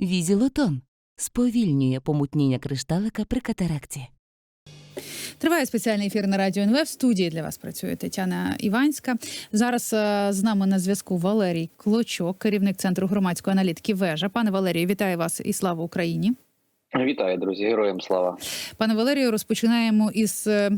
Візілотон сповільнює помутніння кришталика при катаракті. Триває спеціальний ефір на радіо НВ. В студії для вас працює Тетяна Іванська. Зараз е, з нами на зв'язку Валерій Клочок, керівник центру громадської аналітики Вежа. Пане Валерію, вітаю вас і слава Україні. Вітаю, друзі, героям слава. Пане Валерію, розпочинаємо із е,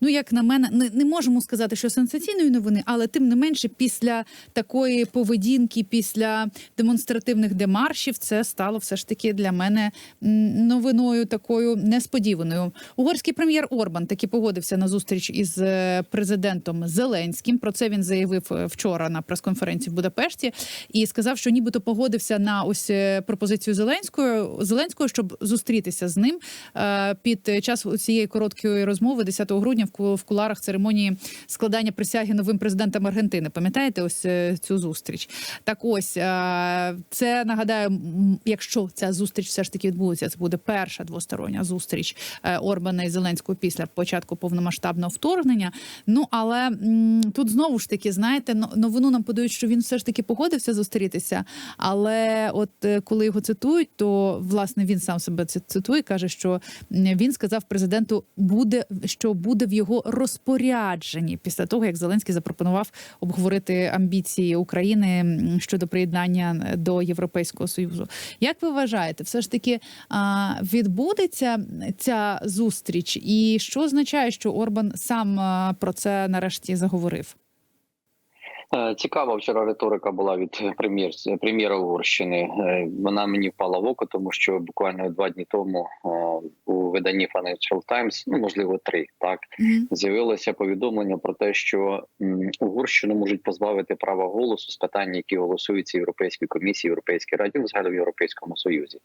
ну як на мене, не, не можемо сказати, що сенсаційної новини, але тим не менше, після такої поведінки, після демонстративних демаршів, це стало все ж таки для мене новиною такою несподіваною. Угорський прем'єр Орбан таки погодився на зустріч із е, президентом Зеленським. Про це він заявив е, вчора на прес-конференції в Будапешті і сказав, що нібито погодився на ось пропозицію Зеленського Зеленського, щоб зустрітися з ним е, під час цієї короткої розмови 10 грудня в ку- в куларах церемонії складання присяги новим президентом Аргентини. Пам'ятаєте ось е, цю зустріч? Так ось е, це нагадаю, якщо ця зустріч все ж таки відбудеться, це буде перша двостороння зустріч Орбана і Зеленського після початку повномасштабного вторгнення. Ну але тут знову ж таки, знаєте, но- новину нам подають, що він все ж таки погодився зустрітися. Але от коли його цитують, то власне він сам себе ци- цитує, каже, що він сказав президенту, буде що буде в його розпорядженні після того, як Зеленський запропонував обговорити амбіції України щодо приєднання до Європейського союзу. Як ви вважаєте, все ж таки відбудеться ця зустріч, і що означає, що Орбан сам про це нарешті заговорив? Е, Цікава вчора риторика була від прем'єр прем'єра Угорщини. Е, Вона мені впала в око, тому що буквально два дні тому е, у виданні Financial Times, ну можливо, три так з'явилося повідомлення про те, що Угорщину можуть позбавити права голосу з питань, які голосуються Європейській комісії, Європейській раді, ну, взагалі в Європейському Союзі,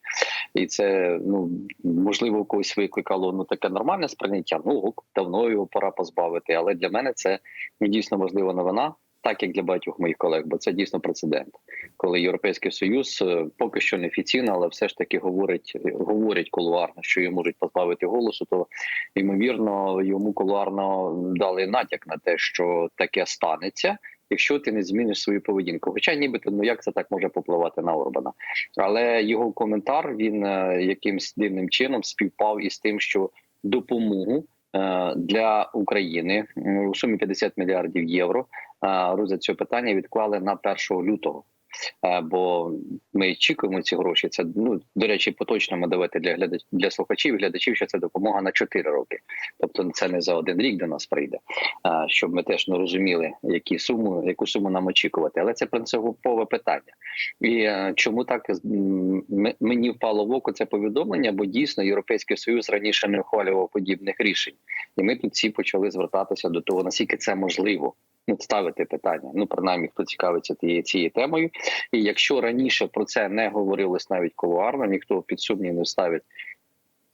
і це ну можливо у когось викликало ну таке нормальне сприйняття. Ну ок, давно його пора позбавити. Але для мене це ну, дійсно важлива новина. Так як для багатьох моїх колег, бо це дійсно прецедент, коли європейський союз е, поки що не офіційно, але все ж таки говорить, говорять кулуарно, що її можуть позбавити голосу. То ймовірно йому кулуарно дали натяк на те, що таке станеться, якщо ти не зміниш свою поведінку. Хоча нібито ну як це так може попливати на Орбана, але його коментар він е, якимсь дивним чином співпав із тим, що допомогу для України у сумі 50 мільярдів євро а, розгляд цього питання відклали на 1 лютого. Е, Бо ми очікуємо ці гроші. Це ну до речі, поточно ми давати для глядач для слухачів і глядачів, що це допомога на 4 роки. Тобто це не за один рік до нас прийде. Щоб ми теж не розуміли, які суму, яку суму нам очікувати. Але це принципове питання. І е, чому так мені впало в око це повідомлення? Бо дійсно європейський союз раніше не ухвалював подібних рішень, і ми тут всі почали звертатися до того, наскільки це можливо. Ну, ставити питання. Ну, принаймні, хто цікавиться цією темою. І якщо раніше про це не говорилось навіть колуарно, ніхто під сумнів не ставить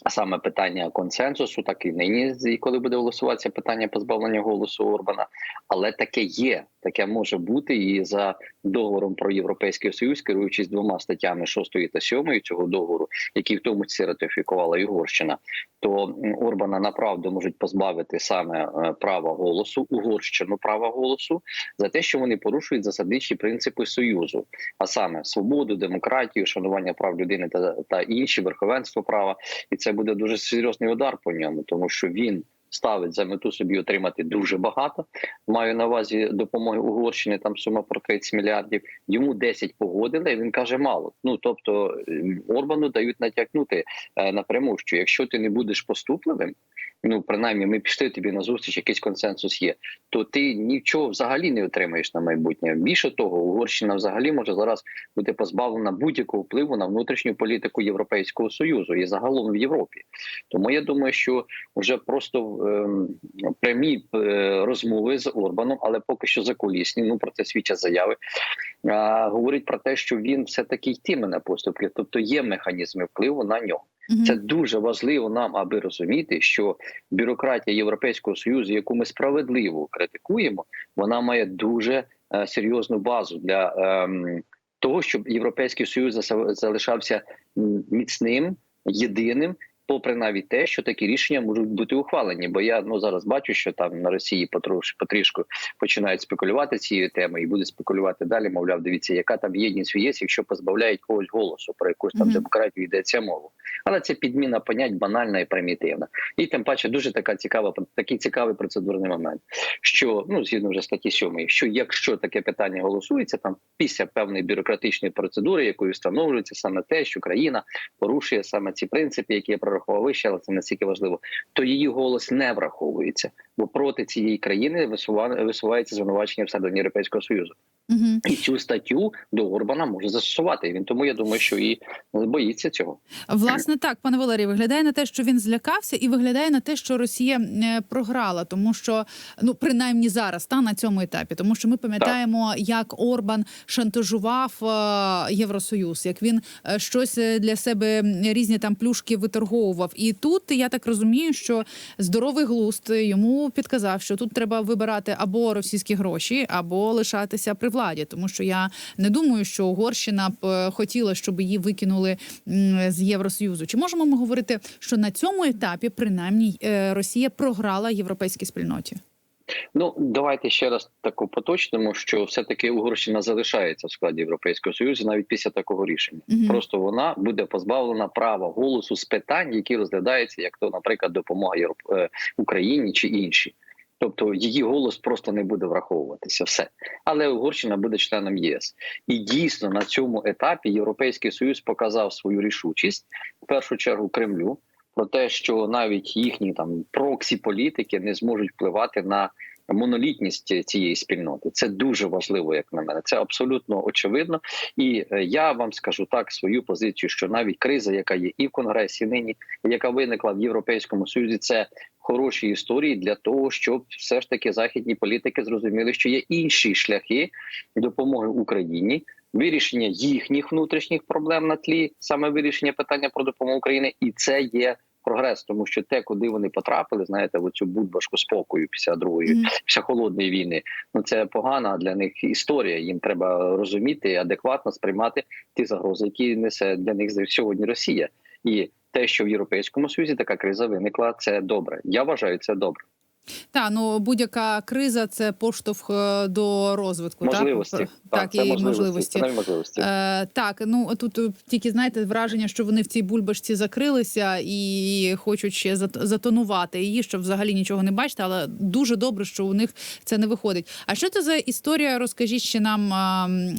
саме питання консенсусу, так і нині, і коли буде голосуватися питання позбавлення голосу Орбана. Але таке є, таке може бути і за договором про європейський союз, керуючись двома статтями 6 та 7 цього договору, які в тому числі ратифікувала Угорщина, то Орбана направду можуть позбавити саме е, права голосу, Угорщину права голосу за те, що вони порушують засадничі принципи союзу, а саме свободу, демократію, шанування прав людини та, та інші верховенство права, і це буде дуже серйозний удар по ньому, тому що він. Ставить за мету собі отримати дуже багато. Маю на увазі допомоги Угорщині. Там сума про 30 мільярдів. Йому 10 погодили. Він каже мало. Ну тобто Орбану дають натякнути е, напряму, що якщо ти не будеш поступливим, ну принаймні ми пішли тобі на зустріч, якийсь консенсус є, то ти нічого взагалі не отримаєш на майбутнє. Більше того, Угорщина взагалі може зараз бути позбавлена будь-якого впливу на внутрішню політику Європейського союзу і загалом в Європі. Тому я думаю, що вже просто прямі е, розмови з Орбаном, але поки що закулісні. Ну про це свідчать заяви. Говорить про те, що він все таки йтиме на поступки, тобто є механізми впливу на нього. Це дуже важливо нам, аби розуміти, що бюрократія Європейського союзу, яку ми справедливо критикуємо, вона має дуже е, серйозну базу для ем, того, щоб європейський союз залишався міцним, єдиним попри навіть те, що такі рішення можуть бути ухвалені. Бо я ну зараз бачу, що там на Росії потрош, потрішку починають спекулювати цією темою і буде спекулювати далі. Мовляв, дивіться, яка там єдність в ЄС, якщо позбавляють когось голосу, про якусь там демократію йдеться мова. Але це підміна понять банальна і примітивна. І тим паче дуже така цікава, такий цікавий процедурний момент. Що ну згідно вже статті 7, що якщо таке питання голосується, там після певної бюрократичної процедури, якою встановлюється саме те, що країна порушує саме ці принципи, які я прорахував вище, але це настільки важливо, то її голос не враховується, бо проти цієї країни висува- висувається звинувачення всередині Європейського союзу. Угу. І цю статтю до Орбана може застосувати. Він тому я думаю, що і боїться цього. Власне, так, пане Валерій, виглядає на те, що він злякався, і виглядає на те, що Росія е, програла, тому що ну принаймні зараз та на цьому етапі, тому що ми пам'ятаємо, як Орбан шантажував е, Євросоюз, як він е, щось для себе різні там плюшки виторговував. І тут я так розумію, що здоровий глузд йому підказав, що тут треба вибирати або російські гроші, або лишатися при владі, тому що я не думаю, що Угорщина б е, хотіла, щоб її викинули з Євросоюзу. Чи можемо ми говорити, що на цьому етапі принаймні е, Росія програла європейській спільноті? Ну давайте ще раз таку поточнимо, що все таки Угорщина залишається в складі Європейського союзу навіть після такого рішення. Мгм. Просто вона буде позбавлена права голосу з питань, які розглядаються, як то, наприклад, допомога Європ... е, Україні чи інші. Тобто її голос просто не буде враховуватися все. Але Угорщина буде членом ЄС. І дійсно на цьому етапі Європейський Союз показав свою рішучість в першу чергу Кремлю про те, що навіть їхні там проксі політики не зможуть впливати на монолітність цієї спільноти. Це дуже важливо, як на мене. Це абсолютно очевидно. І е, я вам скажу так свою позицію, що навіть криза, яка є і в Конгресі нині, яка виникла в Європейському Союзі, це хороші історії для того, щоб все ж таки західні політики зрозуміли, що є інші шляхи допомоги Україні. Вирішення їхніх внутрішніх проблем на тлі саме вирішення питання про допомогу Україні, і це є прогрес, тому що те, куди вони потрапили, знаєте, в цю будбашку спокою після другої Мгм. після холодної війни. Ну це погана для них історія. Їм треба розуміти адекватно сприймати ті загрози, які несе для них сьогодні Росія, і те, що в Європейському Союзі така криза виникла, це добре. Я вважаю це добре. Та ну будь-яка криза це поштовх е, до розвитку. Можливості так, так, так це і можливості. можливості. Це можливості. Е, так, ну тут е, тільки знаєте враження, що вони в цій бульбашці закрилися і хочуть ще зат- затонувати її, щоб взагалі нічого не бачити. Але дуже добре, що у них це не виходить. А що це за історія? Розкажіть ще нам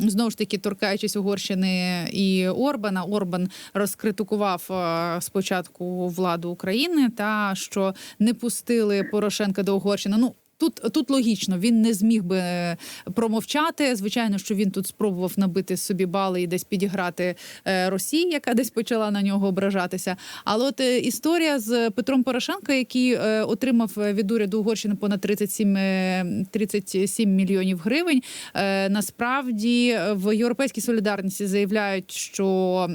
знову ж таки, торкаючись Угорщини і Орбана. Орбан розкритикував спочатку владу України та що не пустили Порошенка до Угорщини. Ну. Тут тут логічно, він не зміг би е, промовчати. Звичайно, що він тут спробував набити собі бали і десь підіграти е, Росії, яка десь почала на нього ображатися. Але от е, історія з Петром Порошенко, який отримав від уряду Угорщини понад 37, е, 37 мільйонів гривень. Насправді в європейській солідарності заявляють, що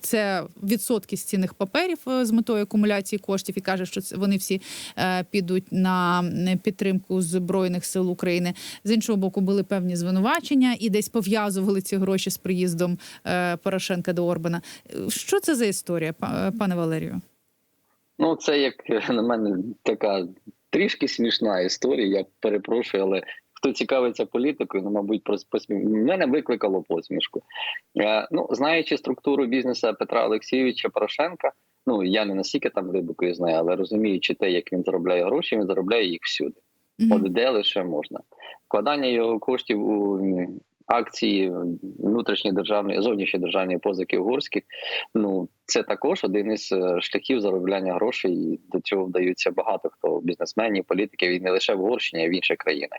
це відсотки з цінних паперів з метою акумуляції коштів, і каже, що це вони всі підуть на е, підтримку збройних сил України. З іншого боку, були певні звинувачення і десь пов'язували ці гроші з приїздом е, Порошенка до Орбана. Е, Що це за історія, пане Валерію? Ну, це як на мене така трішки смішна історія. Я перепрошую, але хто цікавиться політикою, ну мабуть, про посміх мене викликало посмішку. Е, ну, знаючи структуру бізнесу Петра Олексійовича Порошенка. Ну я не настільки там глибоко знаю, але розуміючи те, як він заробляє гроші, він заробляє їх всюди. От де лише можна. Вкладання його коштів у акції внутрішньої державної зовнішньої державної позики угорських. Ну це також один із е, шляхів заробляння грошей. І до цього вдаються багато хто бізнесменів, політиків і не лише в Угорщині, а й в інші країни.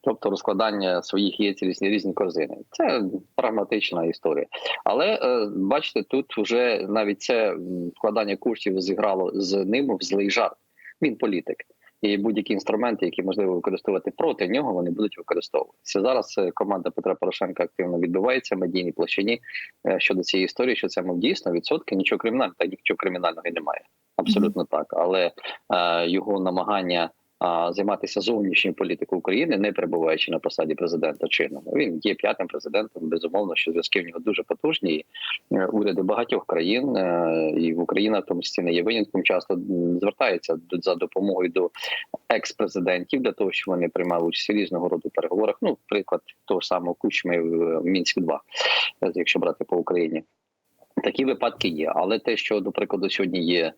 Тобто розкладання своїх яєць в різні різні корзини. Це прагматична історія. Але е, бачите, тут вже навіть це вкладання коштів зіграло з ним в злий жарт. Він політик. І будь-які інструменти, які можливо використовувати проти нього, вони будуть використовуватися. Зараз е, команда Петра Порошенка активно відбувається в медійній площині е, щодо цієї історії, що це мов дійсно відсотки нічого кримінального, та нічого кримінального і немає. Абсолютно так. Але е, його намагання а, займатися зовнішньою політикою України, не перебуваючи на посаді президента чинного. Він є п'ятим президентом. Безумовно, що зв'язки в нього дуже потужні. Е, Уряди багатьох країн е, і в Україна в тому числі не є винятком. Часто до- за допомогою до екс-президентів для того, щоб вони приймали участь у різного роду переговорах. Ну, приклад того самого Кучми в Мінськ 2 якщо брати по Україні. Такі випадки є, але те, що до прикладу сьогодні є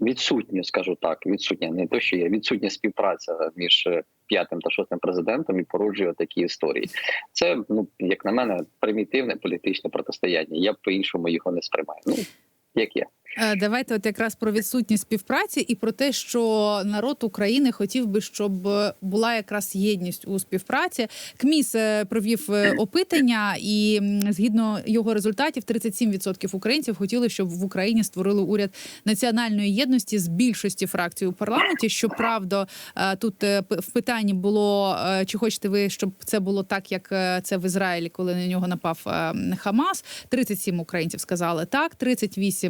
відсутнє, скажу так, відсутня, не то, що є відсутня співпраця між е, п'ятим та шостим президентом і породжує такі історії. Це ну як на мене, примітивне політичне протистояння. Я б по-іншому його не сприймаю. Ну як є. Е, Давайте от якраз про відсутність співпраці і про те, що народ України хотів би, щоб е, була якраз єдність у співпраці. КМІС е, провів опитання, і згідно його результатів, 37% українців хотіли, щоб в Україні створили уряд національної єдності з більшості фракцій у парламенті. Щоправда, тут в питанні було чи хочете ви, щоб це було так, як це в Ізраїлі, коли на нього напав е, Хамас. 37 українців сказали так, 38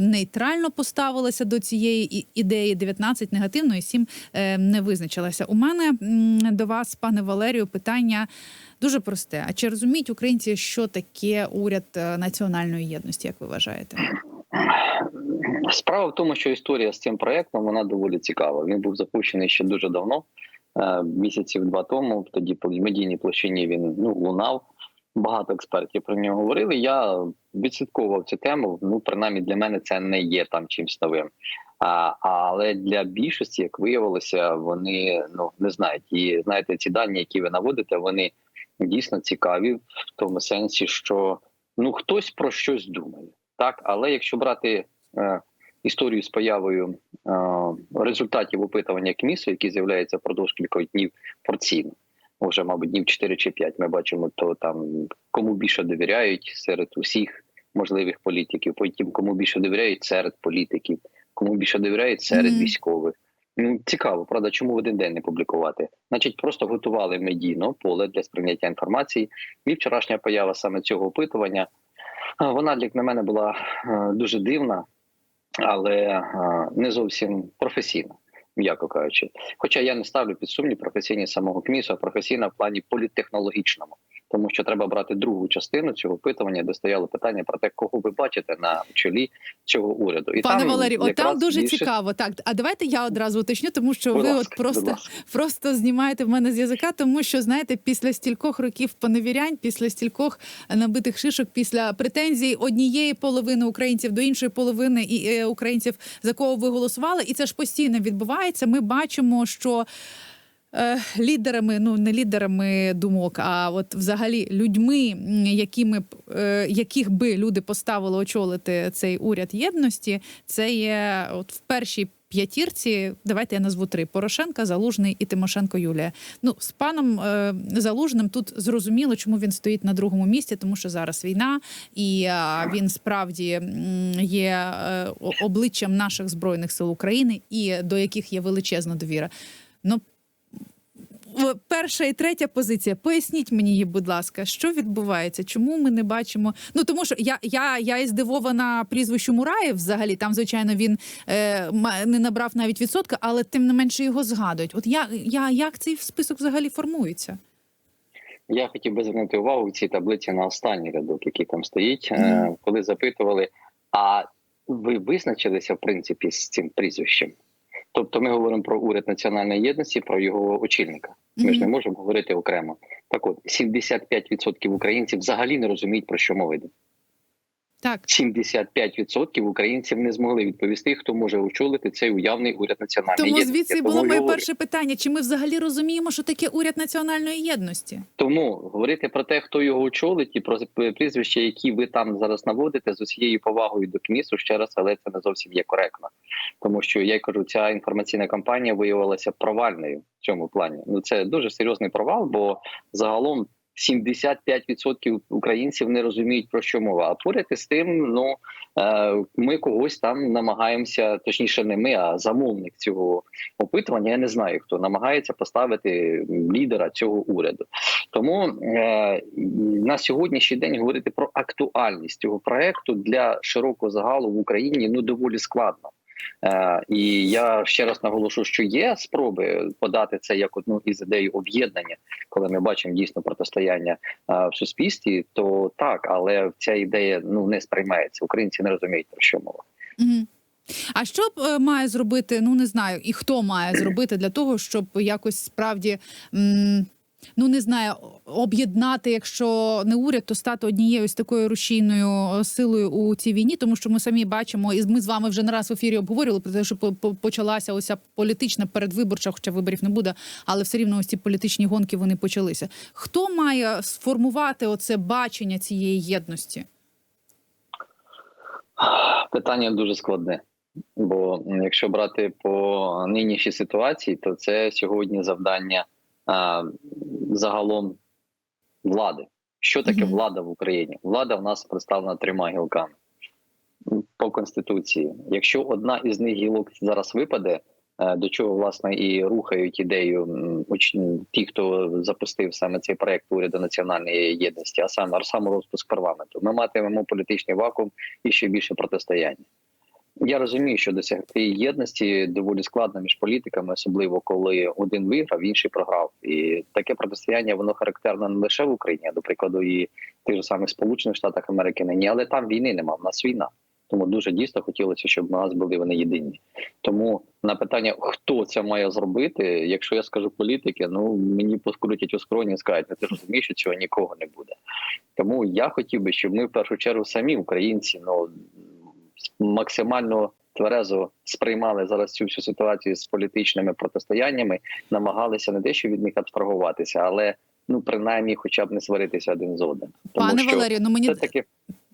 нейтрально поставилися до цієї ідеї, 19 негативно і 7 е, не визначилася. У мене до вас, пане Валерію, питання дуже просте. А чи розуміють українці, що таке уряд е, національної єдності, як ви вважаєте? Справа в тому, що історія з цим проектом вона доволі цікава. Він був запущений ще дуже давно, е, місяців два тому. Тоді по медійній площині він ну лунав. Багато експертів про нього говорили. Я відслідковував цю тему. Ну, принаймні для мене це не є там чимось новим. А, але для більшості, як виявилося, вони ну не знають. І знаєте, ці дані, які ви наводите, вони дійсно цікаві в тому сенсі, що ну хтось про щось думає, так але якщо брати е, історію з появою е, результатів опитування КМІСу, які з'являються впродовж кількох днів порційно, вже, мабуть, днів 4 чи 5, Ми бачимо, то там кому більше довіряють серед усіх можливих політиків, потім кому більше довіряють серед політиків, кому більше довіряють серед Мгм. військових. Ну, цікаво, правда, чому в один день не публікувати? Значить, просто готували медійно поле для сприйняття інформації. І вчорашня поява саме цього опитування. Вона, як на мене, була дуже дивна, але не зовсім професійна, м'яко кажучи. Хоча я не ставлю під сумнів професійність самого КМІСу, а професійна в плані політтехнологічному. Тому що треба брати другу частину цього опитування, де стояло питання про те, кого ви бачите на чолі цього уряду. І Пане там Валерію, от там дуже більшість- цікаво. Так, а давайте я одразу уточню, тому що Будь ви ласка, от просто просто знімаєте в мене з язика, тому що знаєте, після стількох років поневірянь, після стількох набитих шишок, після претензій однієї половини українців до іншої половини і е, українців, за кого ви голосували, і це ж постійно відбувається. Ми бачимо, що. Е, Лідерами, ну не лідерами думок, а от взагалі людьми, якими б е, яких би люди поставили очолити цей уряд єдності, це є от в першій п'ятірці. Давайте я назву три: Порошенка, Залужний і Тимошенко Юлія. Ну з паном е, Залужним тут зрозуміло, чому він стоїть на другому місці, тому що зараз війна, і він справді є обличчям наших збройних сил України, і до яких є величезна довіра. Ну перша і третя позиція. Поясніть мені її, будь ласка, що відбувається? Чому ми не бачимо? Ну тому що я, я, я і здивована прізвищу Мураєв. Взагалі там, звичайно, він е, не набрав навіть відсотка, але тим не менше його згадують. От я, я як цей список взагалі формується? Я хотів би звернути увагу в цій таблиці на останній рядок, який там стоїть, е, коли запитували: а ви визначилися в принципі з цим прізвищем? Тобто ми говоримо про уряд національної єдності, про його очільника. Ми ж не можемо говорити окремо. Так от 75% українців взагалі не розуміють про що мова йде. Так, 75% українців не змогли відповісти, хто може очолити цей уявний уряд національної тому єдності. звідси було моє говорю. перше питання: чи ми взагалі розуміємо, що таке уряд національної єдності? Тому говорити про те, хто його очолить, і про прізвища, які ви там зараз наводите, з усією повагою до КМІСу, ще раз, але це не зовсім є коректно. Тому що я кажу, ця інформаційна кампанія виявилася провальною в цьому плані. Ну це дуже серйозний провал, бо загалом 75% українців не розуміють про що мова. А поряд із тим, ну е, ми когось там намагаємося, точніше, не ми, а замовник цього опитування. Я не знаю, хто намагається поставити лідера цього уряду. Тому е, на сьогоднішній день говорити про актуальність цього проекту для широкого загалу в Україні ну доволі складно. Е, і я ще раз наголошу, що є спроби подати це як одну із ідей об'єднання, коли ми бачимо дійсно протистояння е, в суспільстві, то так, але ця ідея ну не сприймається. Українці не розуміють про що мова. А що е, має зробити? Ну не знаю, і хто має зробити для того, щоб якось справді. М- Ну, не знаю, об'єднати, якщо не уряд, то стати однією з такою рушійною силою у цій війні, тому що ми самі бачимо, і ми з вами вже не раз в ефірі обговорювали про те, що по- по- почалася ося політична передвиборча, хоча виборів не буде, але все рівно ось ці політичні гонки вони почалися. Хто має сформувати оце бачення цієї єдності? Питання дуже складне. Бо якщо брати по нинішній ситуації, то це сьогодні завдання а, загалом влади. Що таке влада в Україні? Влада в нас представлена трьома гілками по конституції. Якщо одна із них гілок зараз випаде, е, до чого власне і рухають ідею ті, хто запустив саме цей проект уряду національної єдності, а саме саме розпуск парламенту, ми матимемо політичний вакуум і ще більше протистояння. Я розумію, що досягти єдності доволі складно між політиками, особливо коли один виграв, інший програв. І таке протистояння воно характерно не лише в Україні, а до прикладу, і в тих же самих Сполучених Штатах Америки нині, але там війни нема. В нас війна. Тому дуже дійсно хотілося, щоб у нас були вони єдині. Тому на питання, хто це має зробити, якщо я скажу політики, ну мені поскрутять у скроні і скажуть, «Ну, ти розумієш, що цього нікого не буде. Тому я хотів би, щоб ми в першу чергу самі українці, ну максимально тверезо сприймали зараз цю всю ситуацію з політичними протистояннями, намагалися не дещо від них абстрагуватися, але ну принаймні, хоча б не сваритися один з одним. Тому Пане Валерію, ну мені таки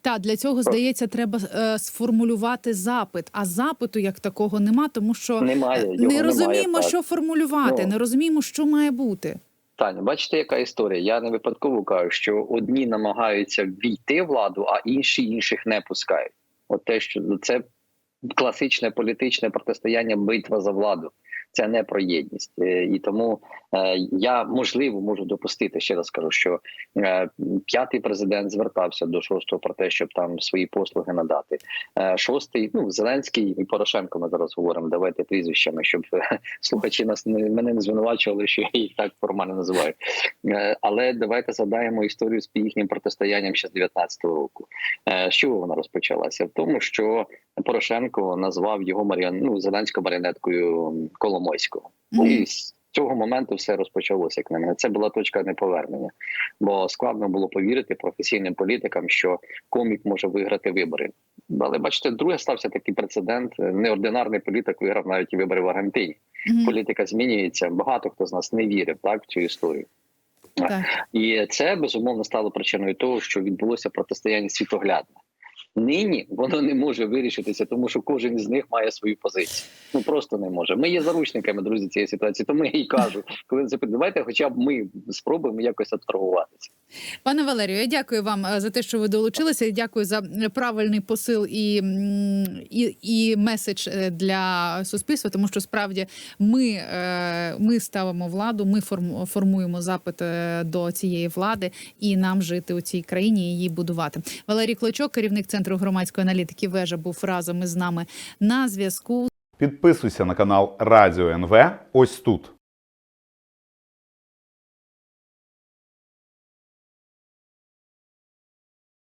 Та для цього здається, треба е, сформулювати запит. А запиту як такого нема, тому що немає. Не немає, розуміємо, так. що формулювати, Ну. не розуміємо, що має бути. Таня, бачите, яка історія? Я не випадково кажу, що одні намагаються війти в владу, а інші інших не пускають. От те, що це класичне політичне протистояння, битва за владу. Це не про єдність, Е, і тому е, я можливо можу допустити. Ще раз скажу, що е, п'ятий президент звертався до шостого про те, щоб там свої послуги надати. Шостий, ну Зеленський і Порошенко. Ми зараз говоримо. Давайте прізвищами, щоб слухачі нас не мене не звинувачували, що я їх так формально називаю. Але давайте згадаємо історію з їхнім протистоянням ще з 19-го року. З чого вона розпочалася? В тому, що Порошенко назвав його маріон... ну, Зеленською маріонеткою Коломойського. Ну, І з цього моменту все розпочалося. Як на мене, це була точка неповернення, бо складно було повірити професійним політикам, що комік може виграти вибори. Але бачите, друге стався такий прецедент. Неординарний політик виграв навіть і вибори в Аргентині Мгм. політика змінюється. Багато хто з нас не вірив так в цю історію. Так. І це безумовно стало причиною того, що відбулося протистояння світоглядне. Нині воно не може вирішитися, тому що кожен з них має свою позицію. Ну просто не може. Ми є заручниками, друзі, цієї ситуації. Тому я і кажу, коли це давайте, хоча б ми спробуємо якось абстрагуватися. Пане Валерію, я дякую вам е, за те, що ви долучилися. Дякую за правильний посил і, і, і меседж е, для суспільства, тому що справді ми, е, ми ставимо владу, ми форму- формуємо запит до цієї влади, і нам жити у цій країні і її будувати. Валерій Клочок, керівник центру громадської аналітики, вежа був разом із нами на зв'язку. Підписуйся на канал Радіо НВ ось тут.